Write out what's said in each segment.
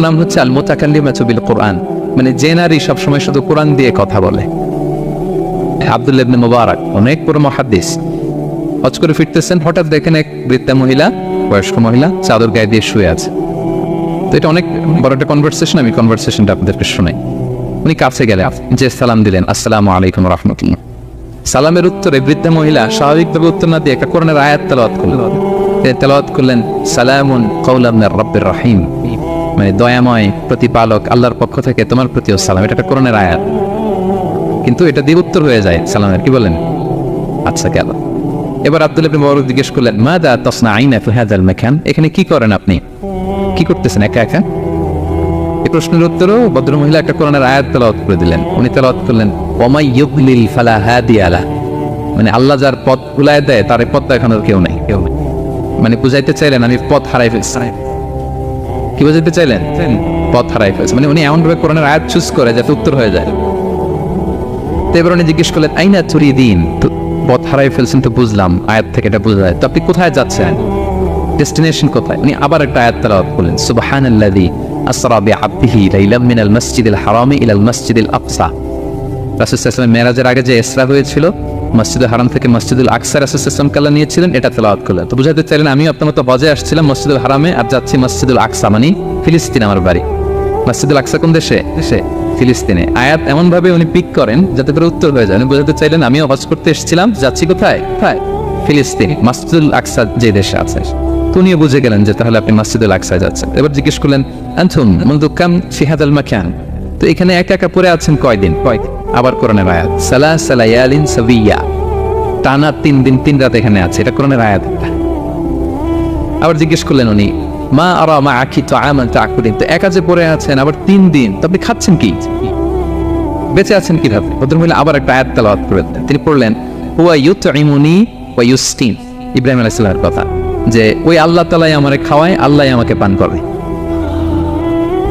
নাম হচ্ছে আল মোতাকাল্লিমাতু বিল কোরআন। মানে যে নারী সবসময় শুধু কোরআন দিয়ে কথা বলে। আব্দুল্লাহ ইবনে মুবারক, অনেক বড় মহাদ্দিস। হজ করে ফিরতেছেন, হঠাৎ দেখেন এক বৃদ্ধা মহিলা, বয়স্ক মহিলা, চাদর গায়ে দিয়ে শুয়ে আছে। তো এটা অনেক বড় একটা কনভারসেশন আমি কনভারসেশনটা আপনাদেরকে শোনাই। উনি কাছে গেলে যে সালাম দিলেন, আসসালামু আলাইকুম রহমতুল্লাহ। সালামের উত্তরে বৃদ্ধা মহিলা স্বাভাবিকভাবে উত্তর না দিয়ে একটা কোরআনের আয়াত তেলাওয়াত করলেন। তেলাওয়াত করলেন, সালামুন কৌলাম রব্বির রহিম। মানে দয়াময় প্রতিপালক, আল্লাহর পক্ষ থেকে তোমার প্রতিও সালাম। এটা একটা কোরআনের আয়াত। কিন্তু এটা দিয়ে উত্তর হয়ে যায় সালামের। কি বলেন? আচ্ছা গেল। এবার আব্দুল ইবনে মুবারক জিজ্ঞেস করলেন মা দা তসনা আইনা ফি হাযাল মাকান? এখানে কি করেন আপনি? কি করতেছেন একা একা? এই প্রশ্নের উত্তরও ভদ্রমহিলা একটা কোরআনের আয়াত তেলাওয়াত করে দিলেন। উনি তেলাওয়াত করলেন, ওমাই ইউদলিল ফালা হাদিয়া লা। মানে আল্লাহ যার পথ ভুলায় দেয়, তার পথ দেখানোর কেউ নেই। কেউ নেই। মানে বুঝাইতে চাইলেন, আমি পথ হারাই ফেলছি। কি বুঝাইতে চাইলেন? পথ হারাই ফেলছে। মানে উনি এমন ভাবে কোরআনের আয়াত চুজ করে যাতে উত্তর হয়ে যায়। তো এবার উনি জিজ্ঞেস করলেন, আইনা তুরি দিন পথ হারাই ফেলছেন তো বুঝলাম, আয়াত থেকে এটা বোঝা যায়। তো আপনি কোথায় যাচ্ছেন? ডেস্টিনেশন কোথায়? উনি আবার একটা আয়াত তেলাওয়াত করলেন, সুবহানাল্লাযী আসরা বিআবদিহি লাইলাম মিনাল মাসজিদিল হারামি ইলাল মাসজিদিল আকসা। রাসূল সাল্লাল্লাহু মেরাজের আগে যে ইসরা হয়েছিল মসজিদুল হারাম থেকে মসজিদুল আকসা রাসূল সাল্লাল্লাহু আলাইহি ওয়াসাল্লাম কাল্লা নিয়েছিলেন, এটা তেলাওয়াত করলেন। তো বুঝাতে চাইলেন, আমিও আপনার মতো হজে আসছিলাম মসজিদুল হারামে, আর যাচ্ছি মসজিদুল আকসা মানে ফিলিস্তিন আমার বাড়ি। মসজিদুল আকসা কোন দেশে? দেশে, ফিলিস্তিনে। আয়াত এমন ভাবে উনি পিক করেন, যাতে করে উত্তর হয়ে যায়। উনি বোঝাতে চাইলেন, আমিও হজ করতে এসেছিলাম, যাচ্ছি কোথায়? কোথায়? ফিলিস্তিন, মসজিদুল আকসা যে দেশে আছে। তো উনিও বুঝে গেলেন যে তাহলে আপনি মসজিদুল আকসায় যাচ্ছেন। এবার জিজ্ঞেস করলেন আনথুম মুনদু কাম ফিহাদাল মাকান? তো এখানে একা একা পড়ে আছেন কয়দিন? কয়দিন? আবার কোরআনের আয়াত। সালা সালায়ালিন সাবিয়া। টানা তিন দিন, তিন রাত এখানে আছে। এটা কোরআনের আয়াত একটা। আবার জিজ্ঞেস করলেন উনি, মা আর মা আখি তো আমান তো আকুদিন তো একা যে পড়ে আছেন, আবার তিন দিন, তো আপনি খাচ্ছেন কি? বেঁচে আছেন কীভাবে? ভদ্রমহিলা আবার একটা আয়াত তেলাওয়াত করে। তিনি পড়লেন, হুয়া ইউতইমুনি ওয়া ইউস্তিন। ইব্রাহিম আলাইহিস সালামের কথা, যে ওই আল্লাহ তালাই আমারে খাওয়ায়, আল্লাহ আমাকে পান করে।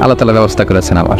আল্লাহ তালা ব্যবস্থা করেছেন আবার।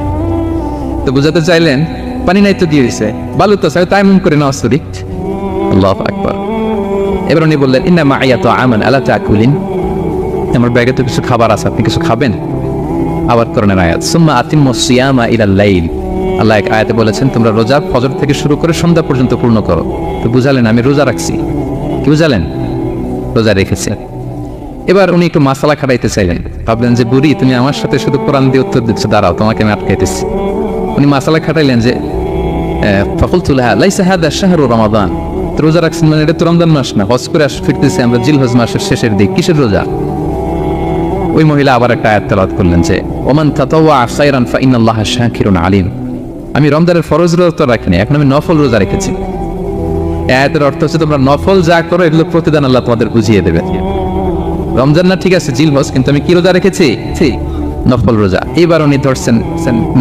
তো বুঝাতে চাইলেন, পানি নাই তো দিয়ে দিছে। বালু তো চাই তায়াম্মুম করে নাও সরি আল্লাহু আকবার। এবার উনি বললেন, ইন্না মাইয়া তো আমান আলা তাকুলিন আমার ব্যাগে তো কিছু খাবার আছে, আপনি কিছু খাবেন? আবার করণের আয়াত, সুম্মা আতিম সিয়ামা ইলাল লাইল। আল্লাহ এক আয়াতে বলেছেন, তোমরা রোজা ফজর থেকে শুরু করে সন্ধ্যা পর্যন্ত পূর্ণ করো। তো বুঝালেন, আমি রোজা রাখছি। কি বুঝালেন? রোজা রেখেছি। এবার উনি একটু মাসালা খাটাইতে চাইলেন। ভাবলেন যে, বুড়ি, তুমি আমার সাথে শুধু কোরআন দিয়ে উত্তর দিচ্ছ, দাঁড়াও, তোমাকে আমি আটকাইতেছি। উনি মাসালা খাটাইলেন যে ফকুলতুল্লাহ লাইসা হাদা শাহরু রমাদান। রোজা রাখছেন মানে এটা তো রমজান মাস না, হজ করে আস ফিরতেছি আমরা জিলহজ মাসের শেষের দিক। কিসের রোজা? ওই মহিলা আবার একটা আয়াত তেলাওয়াত করলেন যে, ওমান তাতাওয়া খায়রান ফা ইন্নাল্লাহ আলিম। আমি রমজানের ফরজ রোজা তো রাখিনি, এখন আমি নফল রোজা রেখেছি। আয়াতের অর্থ হচ্ছে তোমরা নফল যা করো, এগুলো প্রতিদান আল্লাহ তোমাদের বুঝিয়ে দেবে। রমজান না ঠিক আছে, জিল জিলহজ কিন্তু আমি কি রোজা রেখেছি? ঠিক নফল রোজা। এইবার উনি ধরছেন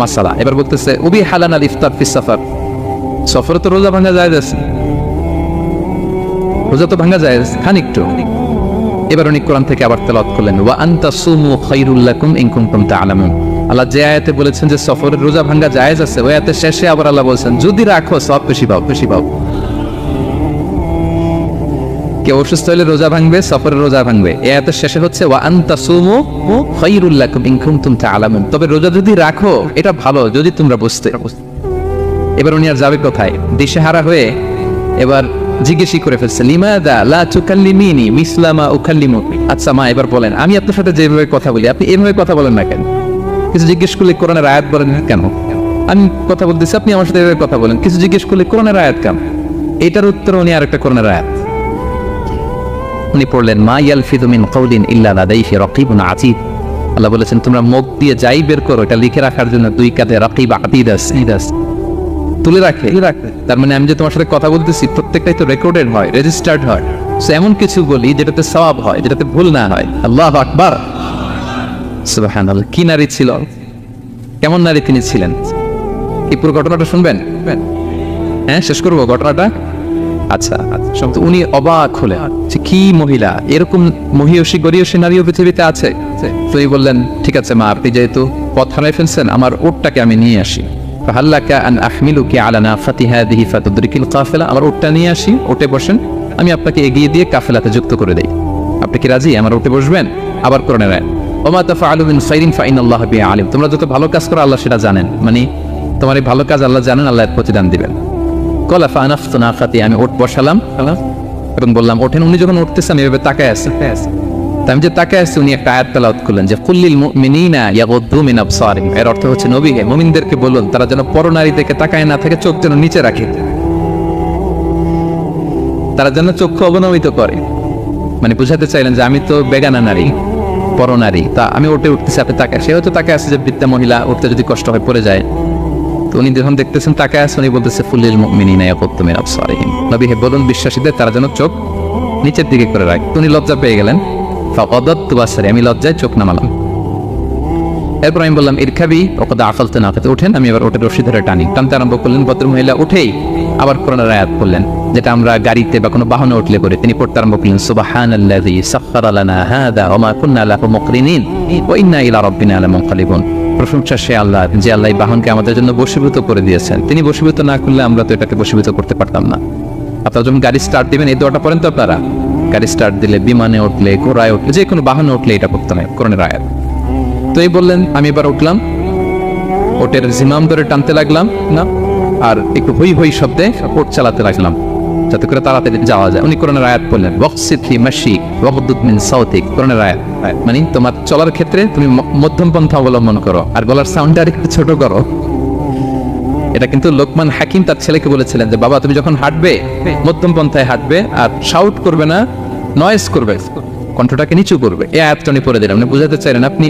মাসালা। এবার বলতেছে, উবি হালান আল ইফতার ফিস সফর। সফরে তো রোজা ভাঙা যায় যাচ্ছে রোজা তো ভাঙা যায় খান একটু এবার উনি কোরআন থেকে আবার তেলাওয়াত করলেন, ওয়া আনতা সুমু খায়রুল লাকুম ইন কুনতুম তা'লামুন। আল্লাহ যে আয়াতে বলেছেন যে সফরের রোজা ভাঙা জায়েজ আছে, ওই আয়াতে শেষে আবার আল্লাহ বলছেন, যদি রাখো, সব বেশি পাও বেশি পাও। কেউ অসুস্থ হলে রোজা ভাঙবে, সফরে রোজা ভাঙবে। এ আয়াতের শেষে হচ্ছে, ওয়া আনতা সুমু খায়রুল লাকুম ইন কুনতুম তবে রোজা যদি রাখো, এটা ভালো, যদি তোমরা বুঝতে। এবার উনি আর যাবে কোথায়? দিশেহারা হয়ে এবার জিজ্ঞেসই করে ফেলছে, লিমাদা লা মিসলামা আচ্ছা মা, এবার বলেন, আমি আপনার সাথে যেভাবে কথা বলি, আপনি এভাবে কথা বলেন না কেন? কিছু জিজ্ঞেস করলে কোরআনের আয়াত বলেন কেন? আমি কথা বলতেছি, আপনি আমার সাথে এভাবে কথা বলেন। কিছু জিজ্ঞেস করলে কোরআনের আয়াত কেন? এটার উত্তর উনি আরেকটা কোরআনের আয়াত। উনি পড়লেন মা ইয়ালফিদু মিন কওলিন ইল্লা লাদাইহি রাকিবুন আতীদ। আল্লাহ বলেছেন তোমরা মুখ দিয়ে যাই বের করো এটা লিখে রাখার জন্য দুই কাঁধে রাকিব আতীদ আছে তুলে রাখে। তার মানে আমি যে তোমার সাথে কথা বলতেছি প্রত্যেকটাই তো রেকর্ডেড হয় রেজিস্টার্ড হয়। সো এমন কিছু বলি যেটাতে সওয়াব হয় যেটাতে ভুল না হয়। আল্লাহ আকবার। সুবহানাল্লাহ কি নারী ছিল? কেমন নারী তিনি ছিলেন? এই পুরো ঘটনাটা শুনবেন? হ্যাঁ শেষ করব ঘটনাটা। আচ্ছা উনি অবাক হলেন যে কি মহিলা? এরকম মহিয়সী, গরিয়সী নারীও পৃথিবীতে আছে? বললেন, ঠিক আছে মা, আপনি যেহেতু পথ হারাই ফেলছেন, আমার উটটাকে আমি নিয়ে আসি। ফাহাল্লাকা আন আহমিলুকি আলা নাফাতি হাদিহি ফাতুদরিকিল কাফেলা, আমার উটটা নিয়ে আসি ওটে বসেন, আমি আপনাকে এগিয়ে দিয়ে কাফেলাতে যুক্ত করে দেই। আপনি কি রাজি? আমার উঠে বসবেন? আবার করে নেয় ওমা তাফা আলুমিন সাইরিন ফাইন আল্লাহ বি আলিম তোমরা যত ভালো কাজ করো, আল্লাহ সেটা জানেন। মানে তোমার এই ভালো কাজ আল্লাহ জানেন, আল্লাহ প্রতিদান দিবেন। কলা ফানাফতু নাকাতি আমি ওট বসালাম। এবং বললাম ওঠেন উনি যখন এভাবে তাকায় তা আমি যে আসছি উনি একটা আয়াত করলেন যে কুল্লিল ইয়াগুদ্দু মিন আবসারিহিম এর অর্থ হচ্ছে নবী হে মুমিনদেরকে বলুন তারা যেন পরনারী থেকে তাকায় না থাকে চোখ যেন নিচে রাখে। তারা যেন চক্ষু অবনমিত করে। মানে বুঝাতে চাইলেন যে আমি তো বেগানা নারী পরনারী। তা আমি ওটে উঠতেছি আপনি তাকে সে হয়তো তাকে আছে যে বৃদ্ধা মহিলা উঠতে যদি কষ্ট হয় পড়ে যায়। উনি যখন দেখতেছেন, তাকে আছে, উনি বলতেছে, ফুলিল মিনিনা ইয়াকুত্তুমিন আবসারিহিম নবী হে বলুন, বিশ্বাসীদের, তারা যেন চোখ নিচের দিকে করে রাখ। উনি লজ্জা পেয়ে গেলেন। ফাকাদাতু বাসারি, আমি লজ্জায় চোখ নামালাম। এরপর আমি বললাম ইরখাবি ওকদা আকালতে না। খেতে ওঠেন আমি এবার ওটের রশি ধরে টানি। টানতে আরম্ভ করলেন, ভদ্র মহিলা উঠেই আবার কোরআনের আয়াত করলেন যেটা আমরা গাড়িতে বা কোনো বাহনে উঠলে করে তিনি পড়তে আরম্ভ করলেন, সুবহানাল্লাযী সাখখারা লানা হাযা ওয়া মা কুন্না লাহু মুকরিনিন ওয়া ইন্না ইলা রাব্বিনা লামুনকালিবুন। প্রশংসা সে আল্লাহ যে আল্লাহ বাহনকে আমাদের জন্য বশীভূত করে দিয়েছেন। তিনি বশীভূত না করলে আমরা তো এটাকে বশীভূত করতে পারতাম না। আপনারা যখন গাড়ি স্টার্ট দিবেন, এই দোয়াটা পড়েন তো আপনারা? গাড়ি স্টার্ট দিলে বিমানে উঠলে, ঘোড়ায় উঠলে, যে কোনো বাহনে উঠলে এটা করতে হয়, কোরআনের আয়াত। তো এই বললেন, আমি এবার উঠলাম। ওটের জিমাম ধরে টানতে লাগলাম, না? আর একটু হই হই শব্দে ওট চালাতে লাগলাম। যাতে করে তাড়াতাড়ি যাওয়া যায়। উনি কোরআনের আয়াত বললেন ওয়াকসিফি মাসি ওয়াকদুত মিন সাউতিক কোরআনের আয়াত। মানে তোমার চলার ক্ষেত্রে তুমি মধ্যম পন্থা অবলম্বন করো আর গলার সাউন্ডটা আর একটু ছোট করো। এটা কিন্তু লোকমান হাকিম তার ছেলেকে বলেছিলেন যে বাবা তুমি যখন হাঁটবে মধ্যম পন্থায় হাঁটবে আর শাউট করবে না নয়েস করবে কণ্ঠটাকে নিচু করবে। এই আয়াতটা উনি পড়ে দিলেন। উনি বুঝাতে চাইলেন আপনি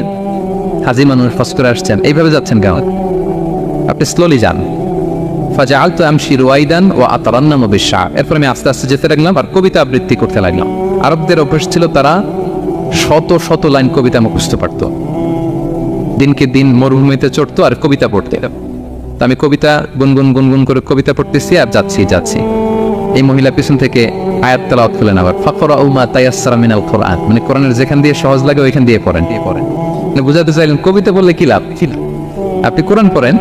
হাজি মানুষ ফস করে আসছেন এইভাবে যাচ্ছেন কেন? আপনি স্লোলি যান। রুয়াইদান ও আতারান্নাম এরপর আমি আস্তে আস্তে যেতে লাগলাম আর কবিতা আবৃত্তি করতে লাগলাম। আরবদের ছিল তারা শত শত লাইন কবিতা মুখস্থ পারত দিনকে দিন মরুভূমিতে আর কবিতা পড়তে। আমি কবিতা গুনগুন গুনগুন করে কবিতা পড়তেছি আর যাচ্ছি যাচ্ছি। এই মহিলা পিছন থেকে আয়াত তেলাওয়াত করলেন আবার ফাকরা উমা তায়াসসারা মিনাল কোরআন। মানে কোরআনের যেখান দিয়ে সহজ লাগে, ওইখান দিয়ে পড়েন। দিয়ে পড়েন মানে বুঝাতে চাইলেন, কবিতা বললে কি লাভ? কি লাভ? আপনি কোরআন পড়েন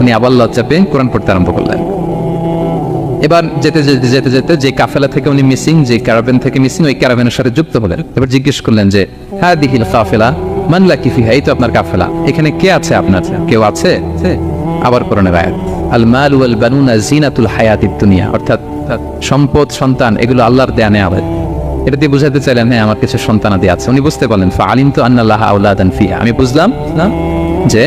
উনি আবার লজ্জা পেয়ে কোরআন পড়তে আরম্ভ করলেন। এবার যেতে যেতে যেতে যেতে যে কাফেলা থেকে উনি মিসিং, যে ক্যারাভেন থেকে মিসিং, ওই ক্যারাভেনের সাথে যুক্ত হলেন। এবার জিজ্ঞেস করলেন যে হ্যাঁ দিহিল কাফেলা মানলা কিফিহা এই তো আপনার কাফেলা। এখানে কে আছে আপনার? কেউ আছে? আবার কোরআনের আয়াত। আল মাল ওয়াল বানুনা জিনাতুল হায়াতিদ দুনিয়া। অর্থাৎ সম্পদ, সন্তান, এগুলো আল্লাহর দেয়া নেওয়া হয় এটা দিয়ে বুঝাতে চাইলেন হ্যাঁ আমার কিছু সন্তানাদি আছে। উনি বুঝতে পারলেন ফা আলিম তো আন্নাল্লাহ আউলাদান ফিহা। আমি বুঝলাম না। যে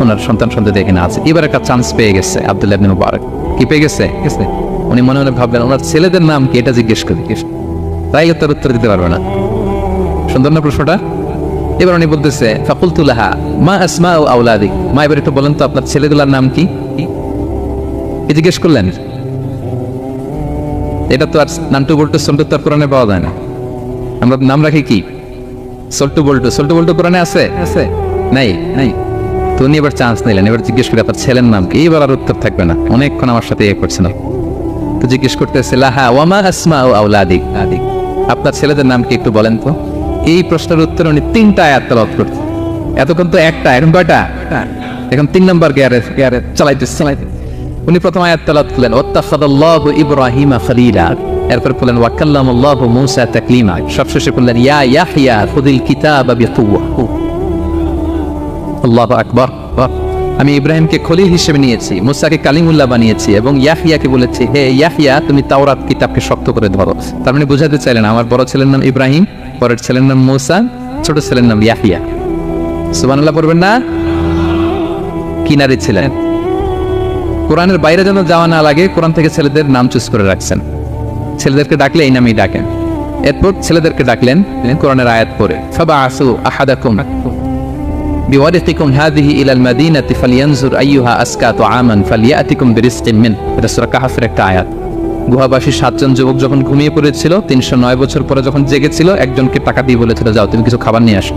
ওনার সন্তান সন্ততি এখানে আছে। এবার একটা চান্স পেয়ে গেছে আব্দুল্লাহ ইবনে মুবারক। কি পেয়ে গেছে? গেছে। উনি মনে মনে ভাবলেন ওনার ছেলেদের নাম কি? এটা জিজ্ঞেস করি। তাই তার উত্তর দিতে পারবে না। সুন্দর না প্রশ্নটা? এবার উনি বলতেছে ফাকুলতুলাহা মা আসমা ও আউলাদিক মা এবার একটু বলেন তো আপনার ছেলেগুলোর নাম কি? কি জিজ্ঞেস করলেন? এটা তো আর নান্টু বল্টু সল্টু তো আর কোরআনে পাওয়া যায় না। আমরা নাম রাখি কি? সল্টু বল্টু। সল্টু বল্টু কোরআনে আছে? আছে। নাই? নাই। তো উনি এবার চান্স নিলেন। এবার জিজ্ঞেস করে আপনার ছেলের নাম কি? এইবার আর উত্তর থাকবে না। অনেকক্ষণ আমার সাথে ইয়ে করছে না। তো জিজ্ঞেস করতেছে লাহা ওয়ামা আসমা ও আউলাদিক আদিক আপনার ছেলেদের নাম কি একটু বলেন তো? এই প্রশ্নের উত্তর উনি তিনটা আয়াত তেলাওয়াত করতে এতক্ষণ তো একটা এখন কয়টা? এখন তিন নম্বর গিয়ারে গিয়ারে চালাইতে চালাইতে উনি প্রথম আয়াত তেলাওয়াত করলেন ওয়াত্তাখাদাল্লাহু ইব্রাহিমা খলিলা। এরপর বললেন, ওয়াকাল্লামুল্লাহু মূসা তাকলিমা। সবশেষে বললেন, ইয়া ইয়াহইয়া খুদিল কিতাবা বিকুওয়া। আল্লাহ আকবর আমি ইব্রাহিমকে খলিল হিসেবে নিয়েছি, মুসাকে কালিমুল্লাহ বানিয়েছি এবং ইয়াহিয়াকে বলেছি, হে ইয়াহিয়া তুমি তাওরাত কিতাবকে শক্ত করে ধরো। তার মানে বোঝাতে চাইলেন, আমার বড় ছেলের নাম ইব্রাহিম, পরের ছেলের নাম মুসা, ছোট ছেলের নাম ইয়াহিয়া সুবহানাল্লাহ পড়বেন না? কিনারে ছিলেন। কোরআনের বাইরে যেন যাওয়া না লাগে, কোরআন থেকে ছেলেদের নাম চুজ করে রাখছেন। ছেলেদেরকে ডাকলে এই নামেই ডাকেন। এরপর ছেলেদেরকে ডাকলেন কোরআনের আয়াত পরে সবা আসু আহাদাকুম বিওয়ারিতিকুম এটা সূরা কাহফের একটা আয়াত। গুহাবাসী সাতজন যুবক যখন ঘুমিয়ে পড়েছিল, তিনশো নয় বছর পরে যখন জেগেছিল, একজনকে টাকা দিয়ে বলেছিল, যাও, তুমি কিছু খাবার নিয়ে আসো।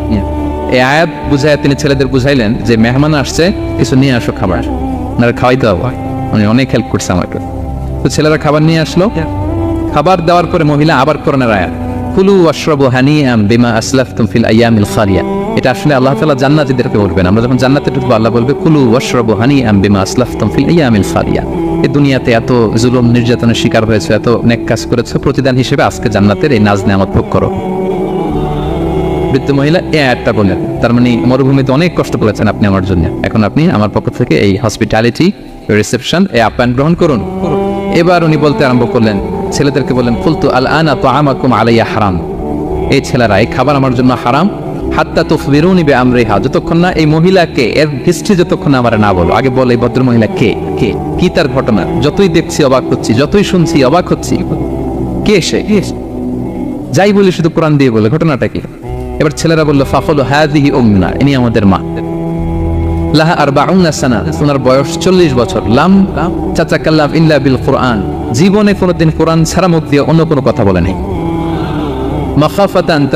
এই আয়াত বুঝায় তিনি ছেলেদের বুঝাইলেন যে, মেহমান আসছে, কিছু নিয়ে আসো খাবার। ওনারা খাওয়াইতে হবে উনি অনেক হেল্প করছে আমাকে। তো ছেলেরা খাবার নিয়ে আসলো। খাবার দেওয়ার পরে মহিলা আবার করোনার আয়াত। কুলু হানিয়াম বিমা আসলাফতুম ফিল আইয়ামিল খালিয়া। এটা আসলে আল্লাহ তাআলা জান্নাতীদেরকে বলবেন। আমরা যখন জান্নাতে ঢুকবো আল্লাহ বলবে কুলু ওয়াশরাবু হানিয়াম বিমা আসলাফতুম ফিল আইয়ামিল খালিয়া। এই দুনিয়াতে এত জুলুম নির্যাতনের শিকার হয়েছে এত নেক কাজ করেছে প্রতিদান হিসেবে আজকে জান্নাতের এই নাজ নেয়ামত ভোগ করো। বৃদ্ধ মহিলা এ আয়াতটা বললেন। তার মানে মরুভূমিতে অনেক কষ্ট করেছেন আপনি আমার জন্য। এখন আপনি আমার পক্ষ থেকে এই হসপিটালিটি রিসেপশন এই আপ্যায়ন গ্রহণ করুন। এবার উনি বলতে আরম্ভ করলেন, ছেলেদেরকে বললেন ফুলতু আল আনা তো আমাকুম আলাইয়া হারাম। এই ছেলেরা এই খাবার আমার জন্য হারাম। হাত্তা তো ফিরুনি বে আমরেহা যতক্ষণ না এই মহিলাকে, এর হিস্ট্রি যতক্ষণ আমার না বলো, আগে বলো এই ভদ্র মহিলা কে? কে? কি তার ঘটনা? যতই দেখছি অবাক হচ্ছি, যতই শুনছি অবাক হচ্ছি। কে সে? যাই বলি শুধু কোরআন দিয়ে বলে, ঘটনাটা কি? এবার ছেলেরা বলল ফাফল হাদিহি উম্মুনা ইনি আমাদের মা। লাহা আর সানা ওনার বয়স চল্লিশ বছর। লাম চাচা কাল্লাম ইল্লা বিল কোরআন। জীবনে কোনোদিন কোরআন ছাড়া মুখ দিয়ে অন্য কোনো কথা বলে মাখাফাতান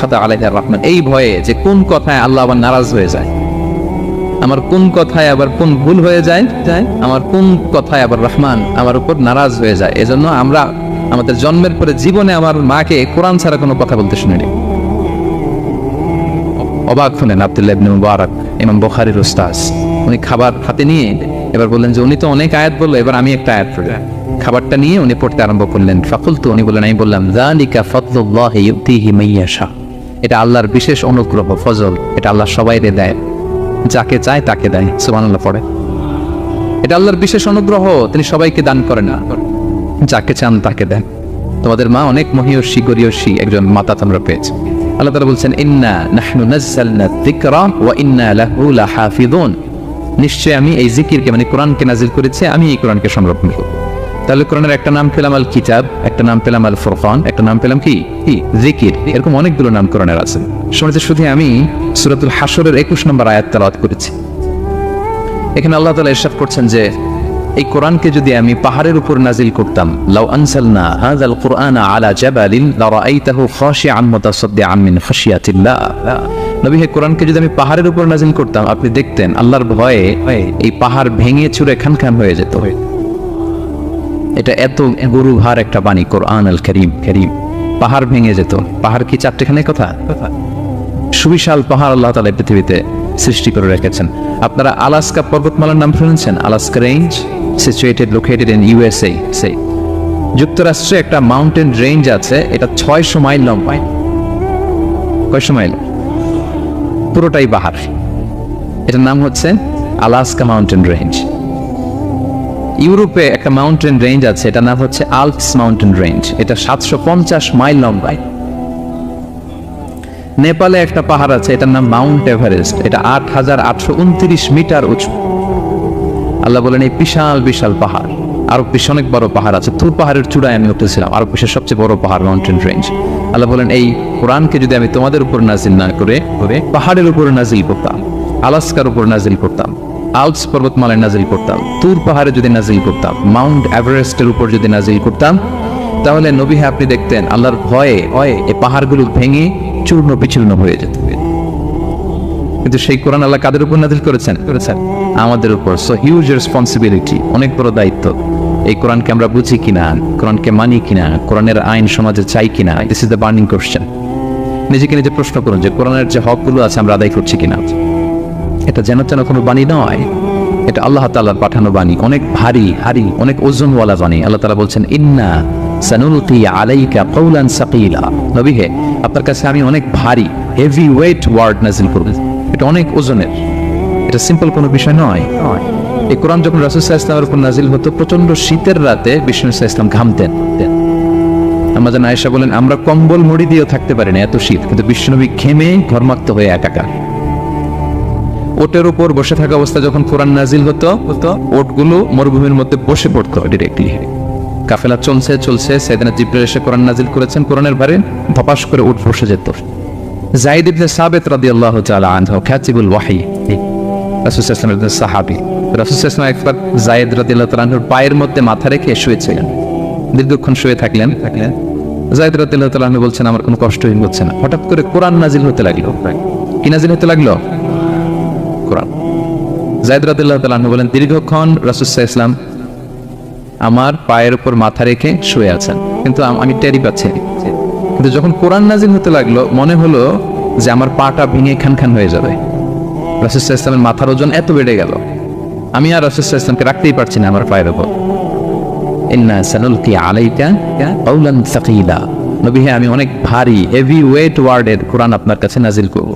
খাতা রহমান। এই ভয়ে যে কোন কথায় আল্লাহ আবার নারাজ হয়ে যায়? আমার কোন কথায় আবার কোন ভুল হয়ে যায়? আমার কোন কথায় আবার রহমান আমার উপর নারাজ হয়ে যায়? এজন্য আমরা আমাদের জন্মের পরে জীবনে আমার মাকে কোরআন ছাড়া কোনো কথা বলতে শুনিনি। অবাক হলেন আব্দুল্লাহ ইবনে মুবারক, ইমাম বুখারীর উস্তাজ উনি খাবার হাতে নিয়ে এবার বললেন যে, উনি তো অনেক আয়াত বলল, এবার আমি একটা আয়াত পড়ি। খাবারটা নিয়ে উনি পড়তে আরম্ভ করলেন। ফাকুলতু, উনি বললেন, আমি বললাম, যালিকা ফাদলুল্লাহি ইউতিহি মাইয়াশা এটা আল্লাহর বিশেষ অনুগ্রহ, ফজল। এটা আল্লাহ সবাইরে দেয়। যাকে চায় তাকে দেয়। সুবহানাল্লাহ, পড়ে। এটা আল্লাহর বিশেষ অনুগ্রহ, তিনি সবাইকে দান করেন না। যাকে চান তাকে দেন। তোমাদের মা অনেক মহিয়সী, গরিয়সী একজন মাতা তোমরা পেয়েছে। আল্লাহ তাআলা বলছেন, ইন্না নাহনু নাযালনা যিকরা ওয়া ইন্না লাহু লাহাফিযুন। নিশ্চয় আমি এই জিকিরকে মানে কোরআনকে নাজিল করেছি, আমি এই কোরআনকে সংরক্ষণ করব। তাহলে কোরআনের একটা নাম পেলাম আল কিতাব একটা নাম পেলাম আল ফুরকান একটা নাম পেলাম কি? জিকির। এরকম অনেকগুলো নাম কোরআনের আছে। শুনেছি শুধু আমি সূরাতুল হাসরের 21 নম্বর আয়াত তেলাওয়াত করেছি। এখানে আল্লাহ তাআলা ইরশাদ করছেন যে এই কোরআনকে যদি আমি পাহাড়ের উপর নাজিল করতাম, লাউ আনসালনা হাযাল কুরআনা আলা জাবালিন খাশিয়াতিল্লাহ। নবী, হে কোরআনকে যদি আমি পাহাড়ের উপর নাজিল করতাম, আপনি দেখতেন আল্লাহর ভয়ে এই পাহাড় ভেঙে চুরে খান খান হয়ে যেত। এটা এত ভার একটা বাণী, কোরআন আল করিম। করিম, পাহাড় ভেঙে যেত। পাহাড় কি চারটেখানে কথা? সুবিশাল পাহাড় আল্লাহ তালা পৃথিবীতে সৃষ্টি করে রেখেছেন। আপনারা আলাস্কা পর্বতমালার নাম শুনেছেন? Alaska range? Situated located in USA সেই যুক্তরাষ্ট্রে একটা মাউন্টেন রেঞ্জ আছে, এটা ছয়শো মাইল লম্বা কয়শো মাইল পুরোটাই পাহাড় এটার নাম হচ্ছে আলাস্কা মাউন্টেন রেঞ্জ ইউরোপে একটা মাউন্টেন রেঞ্জ আছে, এটার নাম হচ্ছে আলপস মাউন্টেন রেঞ্জ এটা সাতশো পঞ্চাশ মাইল লম্বায় নেপালে একটা পাহাড় আছে, এটার নাম মাউন্ট এভারেস্ট এটা আট হাজার আটশো উনত্রিশ মিটার উঁচু। আল্লাহ বলেন, এই বিশাল বিশাল পাহাড়, আরও বেশ অনেক বড় পাহাড় আছে। তুর পাহাড়ের চূড়ায় আমি উঠেছিলাম আরও বিশ্বের সবচেয়ে বড় পাহাড় মাউন্টেন রেঞ্জ আল্লাহ বলেন, এই কোরআনকে যদি আমি তোমাদের উপর নাজিল না করে করে পাহাড়ের উপর নাজিল করতাম, আলাস্কার উপর নাজিল করতাম আলপস পর্বতমালায় নাজিল করতাম তুর পাহাড়ে যদি নাজিল করতাম, মাউন্ট এভারেস্টের উপর যদি নাজিল করতাম, তাহলে নবী হ্যাঁ আপনি দেখতেন, আল্লাহর ভয়ে ভয়ে এই পাহাড়গুলো ভেঙে চূর্ণ বিচূর্ণ হয়ে যেত। কিন্তু সেই কোরআন আল্লাহ কাদের উপর নাজিল করেছেন? করেছেন আমাদের উপর। সো হিউজ রেসপন্সিবিলিটি অনেক বড় দায়িত্ব। এই কোরআনকে আমরা বুঝি কিনা, কোরআনকে মানি কিনা, কোরআনের আইন সমাজে চাই কিনা this is the burning question নিজেকে নিজে প্রশ্ন করুন যে কোরআনের যে হকগুলো আছে আমরা আদায় করছি কিনা। এটা যেন তেন কোনো বাণী নয়, এটা আল্লাহ তাআলার পাঠানো বাণী। অনেক ভারী, হারি, অনেক ওজনওয়ালা বাণী। আল্লাহ তাআলা বলছেন, ইন্না সানুলকি আলাইকা কৌলান সাকিলা। নবী হে, আপনার কাছে আমি অনেক ভারী হেভি ওয়েট ওয়ার্ড নাজিল করব। এটা অনেক ওজনের। এটা সিম্পল কোনো বিষয় নয়। এই কোরআন যখন রাসূলুল্লাহ ইসলামের উপর নাজিল হতো প্রচণ্ড শীতের রাতে বিষ্ণু ইসলাম ঘামতেন আমাদের আয়েশা বলেন, আমরা কম্বল মুড়ি দিয়েও থাকতে পারি না, এত শীত। কিন্তু বিষ্ণুনবী ঘেমে ঘরমাক্ত হয়ে একাকার। ওটের উপর বসে থাকা অবস্থা যখন কোরআন নাজিল হতো হতো ওটগুলো মরুভূমির মধ্যে বসে পড়তো ডিরেক্টলি কাফেলা চলছে চলছে। সেদিন জিব্রাইল কোরআন নাজিল করেছেন, কোরআনের ভারে ধপাস করে উঠ বসে যেত। জাইদ ইবনে সাবিত রাদিয়াল্লাহু তাআলা আনহু খাতিবুল ওয়াহি। রাসূল সাল্লাল্লাহু আলাইহি সাহাবী। রাসূল একবার জায়েদ রাদিয়াল্লাহু তাআলা আনহুর পায়ের মধ্যে মাথা রেখে শুয়েছিলেন। দীর্ঘক্ষণ শুয়ে থাকলেন। থাকলেন। জায়েদ রাদিয়াল্লাহু তাআলা আনহু বলছেন আমার কোনো কষ্টই হচ্ছে না। হঠাৎ করে কোরআন নাজিল হতে লাগল। কি নাজিল হতে লাগল? কোরআন। জায়দ রাদিল্লাহ তালু বলেন দীর্ঘক্ষণ রাসুসাহ ইসলাম আমার পায়ের উপর মাথা রেখে শুয়ে আছেন। কিন্তু আমি টেরি পাচ্ছি। কিন্তু যখন কোরআন নাজিল হতে লাগল, মনে হলো যে আমার পাটা ভেঙে খান খান হয়ে যাবে। রাসুসাহ ইসলামের মাথার ওজন এত বেড়ে গেল। আমি আর রাসুসাহ ইসলামকে রাখতেই পারছি না আমার পায়ের ওপর। ইন্না সানুলকি আলাইকা কাউলান সাকিলা। নবী হ্যাঁ আমি অনেক ভারী হেভি ওয়েট ওয়ার্ডের কোরআন আপনার কাছে নাজিল করব।